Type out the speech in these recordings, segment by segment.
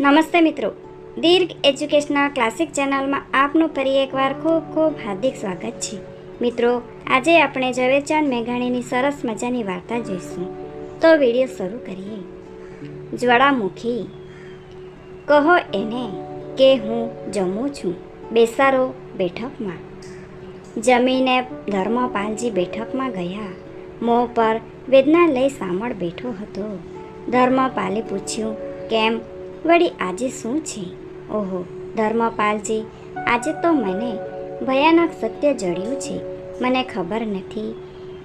નમસ્તે મિત્રો. દીર્ઘ educational classic ચેનલમાં આપનું ફરી એકવાર ખૂબ ખૂબ હાર્દિક સ્વાગત છે. મિત્રો, આજે આપણે ઝવેરચંદ મેઘાણીની સરસ મજાની વાર્તા જોઈશું. તો વીડિયો શરૂ કરીએ. જ્વાળામુખી, કહો એને કે હું જમું છું બેસારો બેઠકમાં. જમીને ધર્મપાલજી બેઠકમાં ગયા. મોં પર વેદના લઈ સામળ બેઠો હતો. ધર્મપાલે પૂછ્યું, કેમ વળી આજે શું છે? ઓહો, ધર્મપાલજી, આજે તો મને ભયાનક સત્ય જડ્યું છે. મને ખબર નથી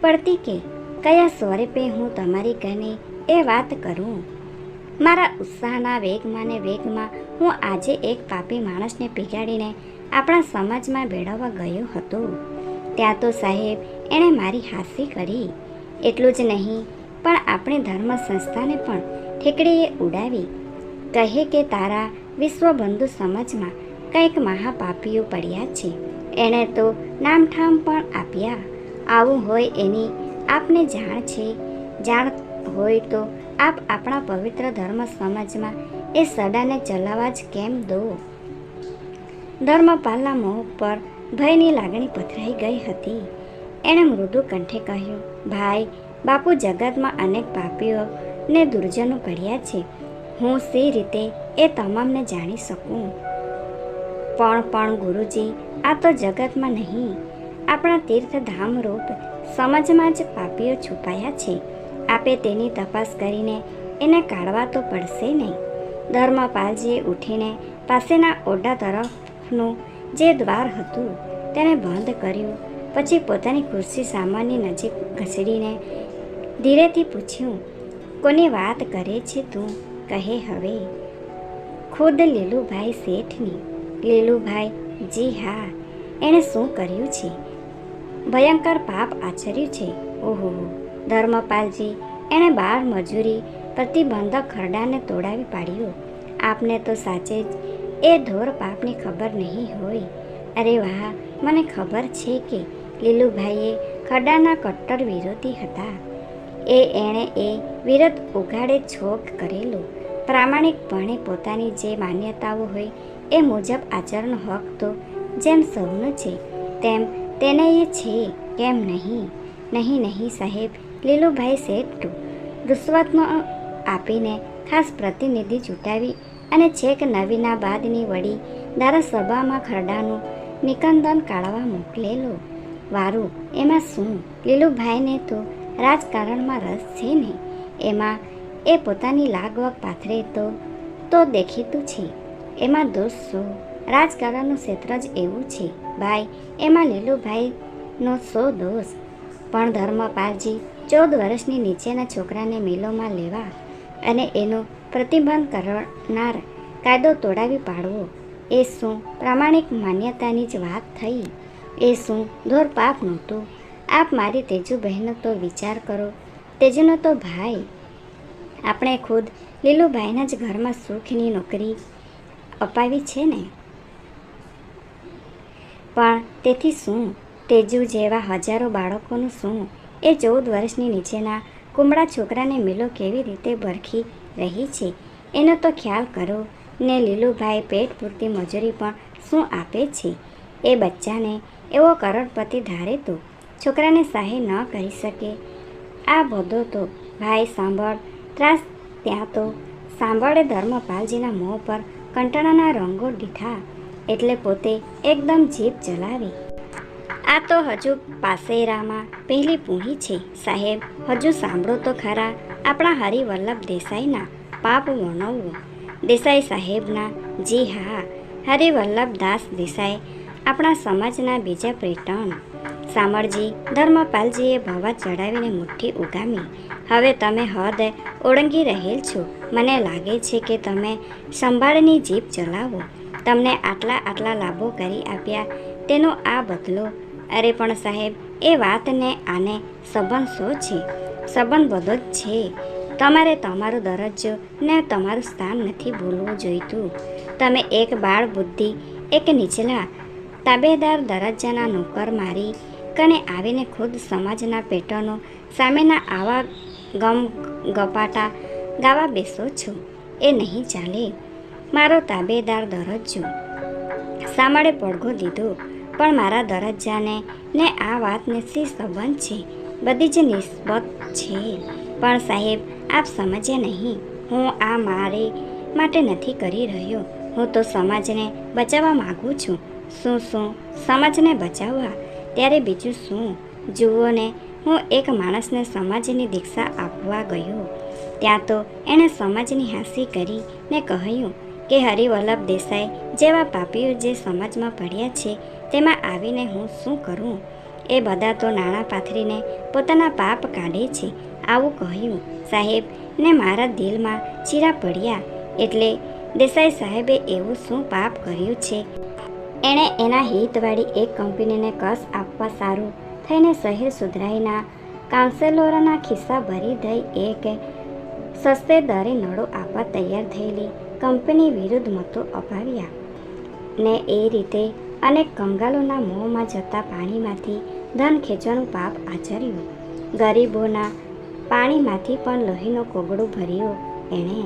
પડતી કે કયા સ્વરૂપે હું તમારી કને એ વાત કરું. મારા ઉત્સાહના વેગમાં ને વેગમાં હું આજે એક પાપી માણસને પીગાડીને આપણા સમાજમાં ભેળવવા ગયો હતો. ત્યાં તો સાહેબ એણે મારી હાસી કરી. એટલું જ નહીં, પણ આપણી ધર્મ સંસ્થાને પણ ઠેકડીએ ઉડાવી. કહે કે તારા વિશ્વબંધુ સમાજમાં કંઈક મહાપાપીઓ પડ્યા છે. એણે તો નામઠામ પણ આપ્યા. આવું હોય એની આપને જાણ છે. જાણ હોય તો આપ આપણા પવિત્ર ધર્મ સમાજમાં એ સડાને ચલાવવા જ કેમ દો? ધર્મપાલના મોં પર ભયની લાગણી પથરાઈ ગઈ હતી. એણે મૃદુ કંઠે કહ્યું, ભાઈ, બાપુ જગતમાં અનેક પાપીઓ ને દુર્જનો પડ્યા છે. હું સી રીતે એ તમામને જાણી શકું? પણ પણ ગુરુજી, આ તો જગતમાં નહીં. આપણા તીર્થધામ રૂપ સમાજમાં જ પાપીઓ છુપાયા છે. આપે તેની તપાસ કરીને એને કાઢવા તો પડશે નહીં. ધર્મપાલજીએ ઉઠીને પાસેના ઓરડા તરફનું જે દ્વાર હતું તેને બંધ કર્યું. પછી પોતાની ખુરશી સામાનની નજીક ઘસડીને ધીરેથી પૂછ્યું, કોની વાત કરે છે તું? કહે હવે, ખુદ લીલુભાઈ શેઠની. લીલુભાઈ, જી હા, એણે શું કર્યું છે? ભયંકર પાપ આચર્યું છે. ઓહો, ધર્મપાલજી, એણે બાળ મજૂરી પ્રતિબંધક ખરડાને તોડાવી પાડ્યો. આપને તો સાચે જ એ ધોર પાપની ખબર નહીં હોય. અરે વાહ, મને ખબર છે કે લીલુભાઈએ ખરડાના કટ્ટર વિરોધી હતા. એ એણે એ વિરોધ ઉઘાડે છોક કરેલો. પ્રામાણિકપણે પોતાની જે માન્યતાઓ હોય એ મુજબ આચરણ હક તો જેમ સૌનો છે, તેમ તેને એ છે, કેમ નહીં? નહીં નહીં, સાહેબ, લીલુભાઈ શેઠ રૂશ્વતનો આપીને ખાસ પ્રતિનિધિ ચૂંટાવી અને છેક નવીના બાદની વડી ધારાસભામાં ખરડાનું નિકંદન કાઢવા મોકલેલો. વારું, એમાં શું? લીલુભાઈને તો રાજકારણમાં રસ છે ને? એમાં એ પોતાની લાગવગ પાથરે તો તો દેખીતું છે. એમાં દોષ શું રાજકારણનું ક્ષેત્ર જ એવું છે. ભાઈ, એમાં લીલુભાઈનો સો દોષ પણ ધર્મપાલજી ચૌદ વર્ષની નીચેના છોકરાને મિલોમાં લેવા અને એનો પ્રતિબંધ કરનાર કાયદો તોડાવી પાડવો, એ શું પ્રામાણિક માન્યતાની જ વાત થઈ? એ શું ધોર પાપ નહોતું? આપ મારી તેજુ બહેનો તો વિચાર કરો. તેજુનો તો ભાઈ આપણે ખુદ લીલુભાઈના જ ઘરમાં સુખની નોકરી અપાવી છે ને? પણ તેથી શું? તેજુ જેવા હજારો બાળકોનું શું? એ ચૌદ વર્ષની નીચેના કુમળા છોકરાને મિલો કેવી રીતે ભરખી રહી છે? એનો તો ખ્યાલ કરો, ને લીલુભાઈ પેટ પૂરતી મજૂરી પણ શું આપે છે? એ બચ્ચાને એવો કરોડપતિ ધારે તો? છોકરાને સહાય ન કરી શકે. આ બધો તો ભાઈ સાંભળ ત્રાસ ત્યાં તો સાંભળે ધર્મપાલજીના મોં પર કંટાળાના રંગો દીઠા એટલે પોતે એકદમ જીભ ચલાવી. આ તો હજુ પાસેરામાં પહેલી પૂહી છે, સાહેબ. હજુ સાંભળો તો ખરા. આપણા હરિવલ્લભ દેસાઈના પાપ વર્ણવવું. દેસાઈ સાહેબના, જી હા, હરિવલ્લભ દાસ દેસાઈ, આપણા સમાજના બીજા પેટર્ન સામરજી ધર્મપાલજીએ ભવા ચડાવીને મુઠ્ઠી ઉગામી. હવે તમે હદ ઓળંગી રહેલ છો. મને લાગે છે કે તમે સંભાળની જીભ ચલાવો. તમને આટલા આટલા લાભો કરી આપ્યા. તેનો આ બદલો, અરે પણ સાહેબ, એ વાતને આને સંબંધ શો છે? સંબંધ બધો જ છે. તમારે તમારો દરજ્જો ને તમારું સ્થાન નથી ભૂલવું જોઈતું. તમે એક બાળ બુદ્ધિ, એક નીચલા, તાબેદાર દરજ્જાના નોકર મારી કને આવીને ખુદ સમાજના પેટર્નો સામેના આવા ગમ ગપાટા ગાવા બેસો છો. એ નહીં ચાલે. મારો તાબેદાર દરજ્જો. સામળે પડઘો દીધો. પણ મારા દરજ્જાને ને આ વાતને શી સંબંધ છે? બધી જ નિસ્બત છે. પણ સાહેબ, આપ સમજે નહીં. હું આ મારે માટે નથી કરી રહ્યો. હું તો સમાજને બચાવવા માગું છું. શું શું? સમાજને બચાવવા? ત્યારે બીજું શું? જુઓ ને હું એક માણસને સમાજની દીક્ષા આપવા ગયો. ત્યાં તો એણે સમાજની હાંસી કરી ને કહ્યું કે હરિવલ્લભ દેસાઈ જેવા પાપીઓ જે સમાજમાં પડ્યા છે, તેમાં આવીને હું શું કરું? એ બધા તો નાણાં પાથરીને પોતાના પાપ કાઢે છે, આવું કહ્યું. સાહેબ, ને મારા દિલમાં ચીરા પડ્યા. એટલે દેસાઈ સાહેબે એવું શું પાપ કર્યું છે? એણે એના હિતવાળી એક કંપનીને કસ આપવા સારું થઈને શહેર સુધરાઈના કાઉન્સેલરોના ખિસ્સા ભરી દઈ એક સસ્તે દરે નળો આપવા તૈયાર થયેલી કંપની વિરુદ્ધ મતો અપાવ્યા ને એ રીતે અનેક કંગાલોના મોંમાં જતા પાણીમાંથી ધન ખેંચવાનું પાપ આચર્યું. ગરીબોના પાણીમાંથી પણ લોહીનો કોગડો ભર્યો એણે.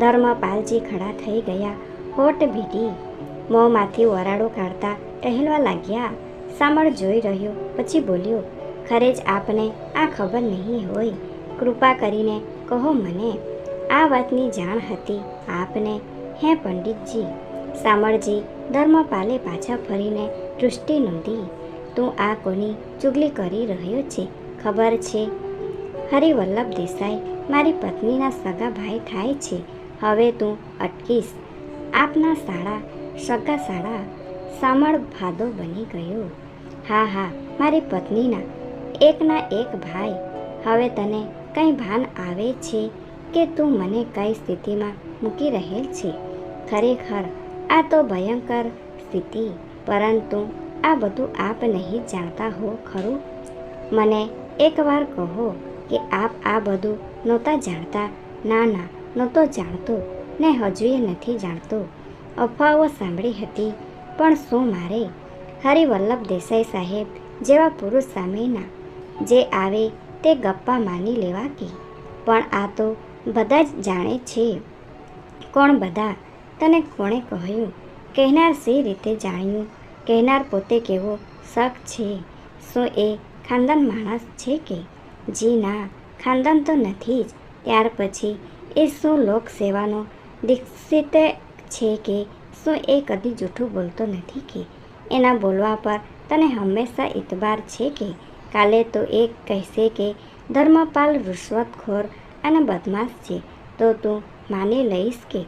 ધર્મપાલજી ખડા થઈ ગયા. હોટ ભીટી. મોંમાંથી વરાળો કાઢતા ટહેલવા લાગ્યા. સામળ જોઈ રહ્યો, પછી બોલ્યો, ખરે જ આપને આ ખબર નહીં હોય. કૃપા કરીને કહો મને. આ વાતની જાણ હતી આપને. હે પંડિતજી, સામળજી, ધર્મપાલે પાછા ફરીને દૃષ્ટિ નોંધી. તું આ કોની ચુગલી કરી રહ્યો છે? ખબર છે? હરિવલ્લભ દેસાઈ, મારી પત્નીના સગા ભાઈ થાય છે. હવે તું અટકીશ. આપના શાળા સગા શાળા સામળ ભાદો બની ગયો. હા હા, મારી પત્નીના. એકના એક ભાઈ. હવે તને કંઈ ભાન આવે છે કે તું મને કઈ સ્થિતિમાં મૂકી રહેલ છે? ખરેખર, આ તો ભયંકર સ્થિતિ, પરંતુ આ બધું આપ નહીં જાણતા હો, ખરું? મને એકવાર કહો કે આપ આ બધું નહોતા જાણતા. ના ના, નહોતો જાણતો. ને હજુએ નથી જાણતો. અફવાઓ સાંભળી હતી. પણ શું મારે હરિવલ્લભ દેસાઈ સાહેબ જેવા પુરુષ સામેના જે આવે તે ગપ્પા માની લેવા કે, પણ આ તો બધા જ જાણે છે. કોણ બધા? તને કોણે કહ્યું? કહેનાર સી રીતે જાણ્યું? કહેનાર પોતે કેવો શક છે? શું એ ખાનદાન માણસ છે કે? જી ના, ખાનદાન તો નથી જ. ત્યાર પછી એ શું લોક સેવાનો દીક્ષિત છે કે? શું એ કદી જૂઠું બોલતો નથી કે? એના બોલવા પર તને હંમેશા ઇતબાર છે કે? કાલે તો એ કહેશે કે, ધર્મપાલ રુશ્વતખોર અને બદમાશ છે. તો તું માની લઈશ કે?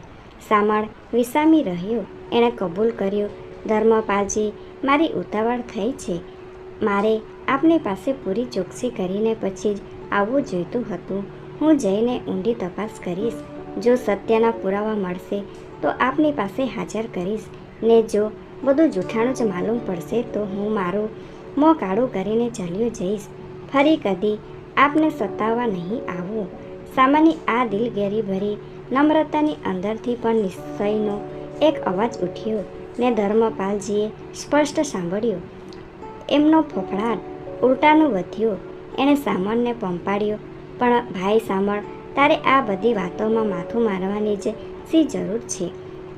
સામળ વિસામી રહ્યો. એણે કબૂલ કર્યું, ધર્મપાલજી, મારી ઉતાવળ થઈ છે. મારે આપની પાસે પૂરી ચોકસી કરીને પછી જ આવવું જોઈતું હતું. હું જઈને ઊંડી તપાસ કરીશ. જો સત્યના પુરાવા મળશે, તો આપની પાસે હાજર કરીશ. ને જો બધું જૂઠાણું જ માલુમ પડશે તો હું મારું મોં કાળું કરીને ચાલ્યો જઈશ. ફરી કદી આપને સતાવવા નહીં આવું. સામાની આ દિલગેરી ભરી નમ્રતાની અંદરથી પણ નિશ્ચયનો એક અવાજ ઉઠ્યો ને ધર્મપાલજીએ સ્પષ્ટ સાંભળ્યો. એમનો ફફડાટ ઉલટાનું વધ્યો. એણે સામણને પંપાડ્યો, પણ ભાઈ સામળ તારે આ બધી વાતોમાં માથું મારવાની જ સી જરૂર છે?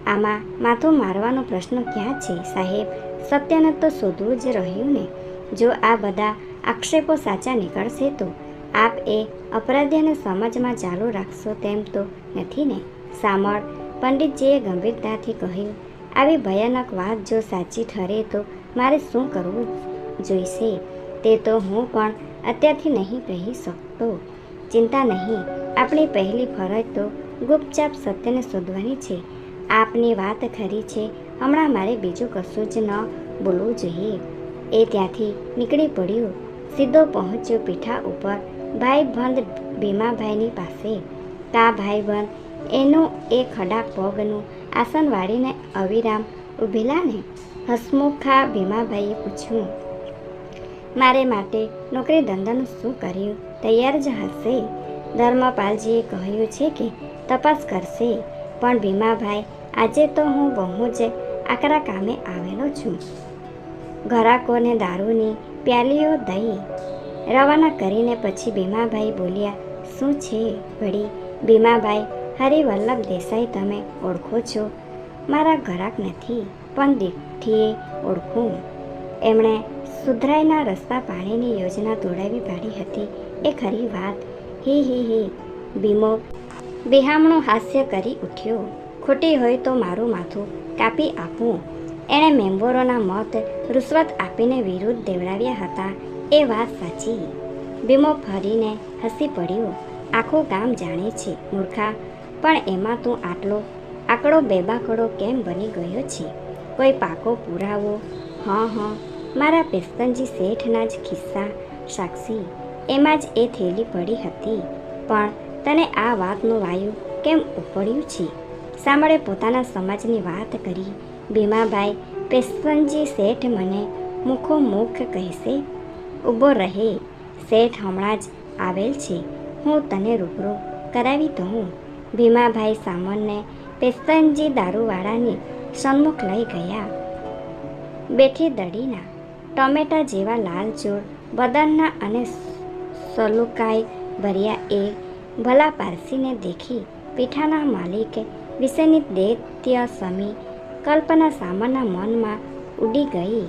આમાં માથું મારવાનો પ્રશ્ન ક્યાં છે, સાહેબ? સત્યને તો શોધવું જ રહ્યું ને. જો આ બધા આક્ષેપો સાચા નીકળશે તો આપ એ અપરાધીને સમાજમાં ચાલુ રાખશો તેમ તો નથી ને? સામળ, પંડિતજીએ ગંભીરતાથી કહ્યું, આવી ભયાનક વાત જો સાચી ઠરે તો મારે શું કરવું જોઈશે? તે તો હું પણ અત્યારથી નહીં કહી શકતો. ચિંતા નહીં, આપણી પહેલી ફરજ તો ગુપચાપ સત્યને શોધવાની છે. આપની વાત ખરી છે. હમણાં મારે બીજું કશું જ ન બોલવું જોઈએ. એ ત્યાંથી નીકળી પડ્યો. સીધો પહોંચ્યો પીઠા ઉપર ભાઈબંધ ભીમાભાઈની પાસે. કા ભાઈબંધ એનું એ ખડા પગનું આસન વાળીને અવિરામ ઊભેલા ને હસમુખા ભીમાભાઈએ પૂછ્યું, મારે માટે નોકરી ધંધાનું શું કર્યું? તૈયાર જ હશે? ધર્મપાલજીએ કહ્યું છે કે તપાસ કરશે. પણ ભીમાભાઈ આજે તો હું બહુ જ આકરા કામે આવેલો છું. ઘરાકોને દારૂની પ્યાલીઓ દઈ રવાના કરીને પછી ભીમાભાઈ બોલ્યા, શું છે વળી? ભીમાભાઈ, હરિવલ્લભ દેસાઈ તમે ઓળખો છો? મારા ઘરાક નથી, પણ દીઠીએ ઓળખું એમણે સુધરાઈના રસ્તા પાણીની યોજના તોડાવી પાડી હતી. એ ખરી વાત, હી હી હી. ભીમો બિહામણું હાસ્ય કરી ઉઠ્યો. ખોટી હોય તો મારું માથું કાપી આપું. એણે મેમ્બરોના મત રૂશ્વત આપીને વિરુદ્ધ દેવડાવ્યા હતા. એ વાત સાચી. ભીમો ફરીને હસી પડ્યો. આખું ગામ જાણે છે મૂર્ખા. પણ એમાં તું આટલો આકડો બેબાકડો કેમ બની ગયો છે? કોઈ પાકો પુરાવો? હં હં. મારા પેસ્તનજી શેઠના જ ખિસ્સા, સાક્ષી. એમાં જ એ થેલી પડી હતી. પણ તને આ વાતનું વાયુ કેમ ઉપડ્યું છે? સાંભળે પોતાના સમાજની વાત કરી. ભીમાભાઈ પેસ્તનજી શેઠ મને મુખો મુખ કહેશે. ઊભો રહે. શેઠ હમણાં જ આવેલ છે. હું તને રૂબરૂ કરાવી દઉં ભીમાભાઈ સામનને પેસ્તનજી દારૂવાળાની સન્મુખ લઈ ગયા. બેઠી દડીના ટમેટા જેવા લાલચોળ બદનના અને સલુકાઈ ભર્યા એ ભલા પારસીને દેખી પીઠાના માલિકે વિશેની દૈત્ય સમી કલ્પના સામરના મનમાં ઉડી ગઈ.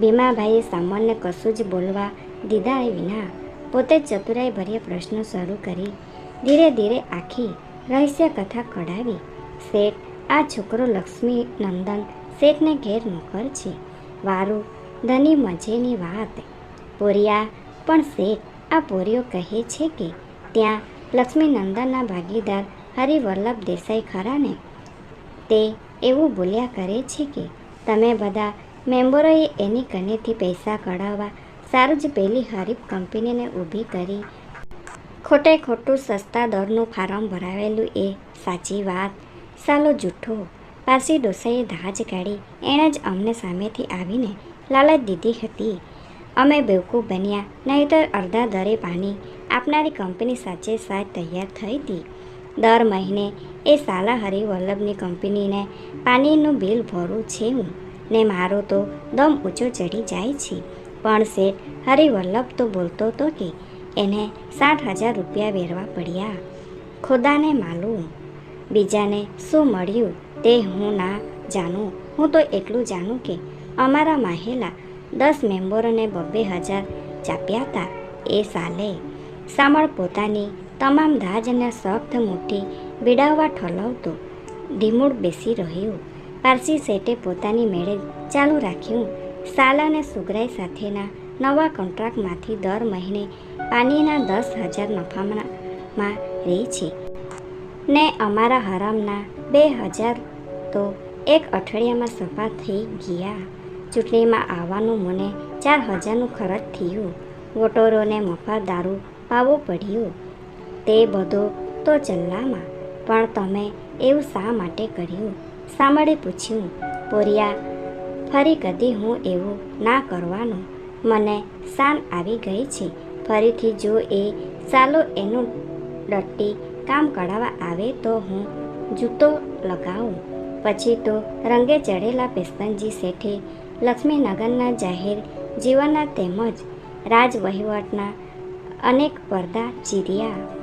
ભીમાભાઈએ સામાન્ય કશું જ બોલવા દીધા વિના પોતે ચતુરાઈ ભર્યા પ્રશ્નો શરૂ કરી. ધીરે ધીરે આખી રહસ્ય કથા કઢાવી. શેઠ, આ છોકરો લક્ષ્મી નંદન શેઠને ઘેર નોકર છે. વારું, ધની મજેની વાત. પોરિયા, પણ શેઠ, આ પોરીઓ કહે છે કે, ત્યાં લક્ષ્મી નંદનના ભાગીદાર હરિવલ્લભ દેસાઈ ખરા ને તે એવું બોલ્યા કરે છે કે, તમે બધા મેમ્બરોએ એની કનેથી પૈસા કઢાવવા સારું જ પેલી હરીફ કંપનીને ઊભી કરી. ખોટે ખોટું સસ્તા દરનું ફાર્મ ભરાવેલું એ સાચી વાત. સાલો જૂઠો પાસી ડોસાએ ધાજ કાઢી, એણે જ અમને સામેથી આવીને લાલચ દીધી હતી. અમે બેવકૂફ બન્યા, નહીંતર અડધા દરે પાણી આપનારી કંપની સાચે સાચ તૈયાર થઈ હતી દર મહિને એ સાલા હરિવલ્લભની કંપનીને પાણીનું બિલ ભરું છે હું ને મારો તો દમ ઊંચો ચડી જાય છે. પણ શેઠ, હરિવલ્લભ તો બોલતો હતો કે એને સાઠ હજાર રૂપિયા વેરવા પડ્યા. ખુદાને માલુમ. બીજાને શું મળ્યું તે હું ના જાણું. હું તો એટલું જાણું કે અમારા માહેલા દસ મેમ્બરોને બબ્બે હજાર ચાપ્યા હતા એ સાલે. સામળ પોતાની તમામ ધાજને સખ્ત મુઠ્ઠી બિડાવવા ઠલવતો. ધીમૂળ બેસી રહ્યો. પારસી શેઠે પોતાની મેળે ચાલુ રાખ્યું. સાલાને સુગરાઈ સાથેના નવા કોન્ટ્રાક્ટમાંથી દર મહિને પાણીના દસ હજાર નફામાં રહે છે. ને અમારા હરામના બે હજાર તો એક અઠવાડિયામાં સફા થઈ ગયા. ચૂંટણીમાં આવવાનું મને ચાર હજારનું ખર્ચ થયું. વોટરોને મફત દારૂ પાવો પડ્યો. તે બધો તો ચલ્લામાં. પણ તમે એવું શા માટે કર્યું? સાંભળે પૂછ્યું, પોરિયા, ફરી કદી હું એવું ના કરવાનું? મને શાન આવી ગઈ છે. ફરીથી જો એ સાલો એનું ડટ્ટી કામ કઢાવવા આવે તો હું જૂતો લગાવું. પછી તો રંગે ચડેલા પેસ્તનજી શેઠે લક્ષ્મીનગરના જાહેર જીવનના તેમજ રાજ વહીવટના અનેક પડદા ચીર્યા.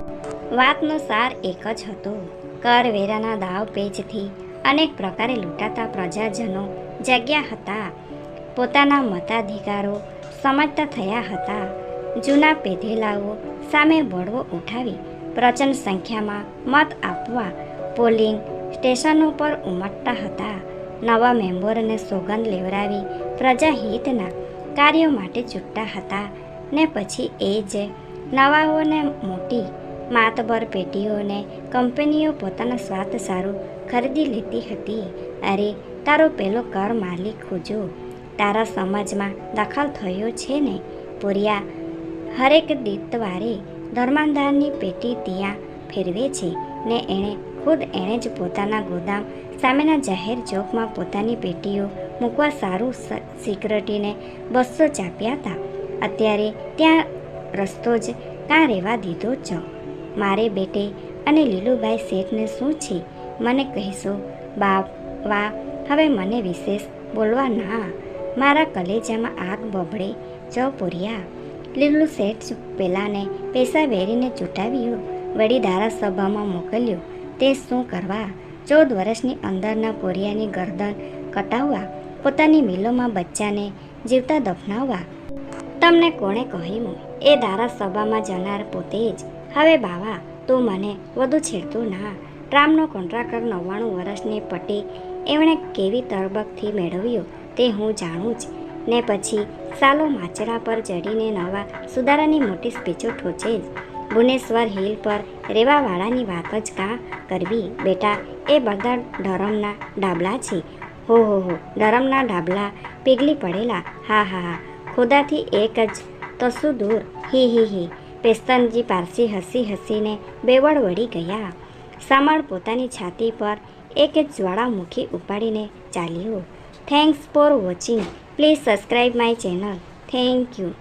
વાતનો સાર એક જ હતો. કરવેરાના દાવ પેજથી અનેક પ્રકારે લૂંટાતા પ્રજાજનો જગ્યા હતા. પોતાના મતાધિકારો સમજતા થયા હતા. જૂના પેધેલાઓ સામે બળવો ઉઠાવી પ્રચંડ સંખ્યામાં મત આપવા પોલિંગ સ્ટેશનો પર ઉમટતા હતા. નવા મેમ્બરોને સોગંદ લેવડાવી પ્રજાહિતના કાર્યો માટે ચૂંટતા હતા ને પછી એ જ નવાઓને મોટી માતબર પેટીઓને કંપનીઓ પોતાના સ્વાર્થ સારું ખરીદી લેતી હતી. અરે, તારો પેલો કર માલિક ખોજો. તારા સમાજમાં દખલ થયો છે ને? પુરિયા, હરેક દિતવારે ધર્માંધારની પેટી ત્યાં ફેરવે છે ને એણે ખુદ એણે જ પોતાના ગોદામ સામેના જાહેર ચોકમાં પોતાની પેટીઓ મૂકવા સારું સિક્યુરિટીને બસો ચાપ્યા હતા. અત્યારે ત્યાં રસ્તો જ કાં રહેવા દીધો જ મારે બેટે અને લીલુભાઈ શેઠને શું છે? મને કહીશો, બાપ વા હવે મને વિશેષ બોલવા ના. મારા કલેજામાં આગ બબડે, ચ પૂર્યા. લીલું શેઠ પેલાને પૈસા વેરીને ચૂંટાવ્યો વળી ધારાસભામાં મોકલ્યો. તે શું કરવા? ચૌદ વર્ષની અંદરના પોરિયાની ગરદન કટાવવા, પોતાની મિલોમાં બચ્ચાને જીવતા દફનાવવા. તમને કોણે કહ્યું? એ ધારાસભામાં જનાર પોતે જ હવે બાવા, તું મને વધુ છેડતું ના. ટ્રામનો કોન્ટ્રાક્ટર નવ્વાણું વર્ષની પટી એમણે કેવી તરબકથી મેળવ્યો તે હું જાણું જ. ને પછી સાલો માચડા પર ચડીને નવા સુધારાની મોટી સ્પીચો ઠોચે જ. ભુવનેશ્વર હિલ પર રેવાવાળાની વાત જ કાં કરવી? બેટા, એ બધા ધરમના ડાબલા છે. હો હો હો, ધરમના ડાબલા પીગલી પડેલા. હા હા હા, ખુદાથી એક જ. તસું દૂર? હી હી હી. પેસ્તનજી પારસી હસી હસીને બેવડ વળી ગયા. સામળ પોતાની છાતી પર એક જ જ્વાળામુખી ઉપાડીને ચાલ્યો. Thanks for watching please subscribe my channel thank you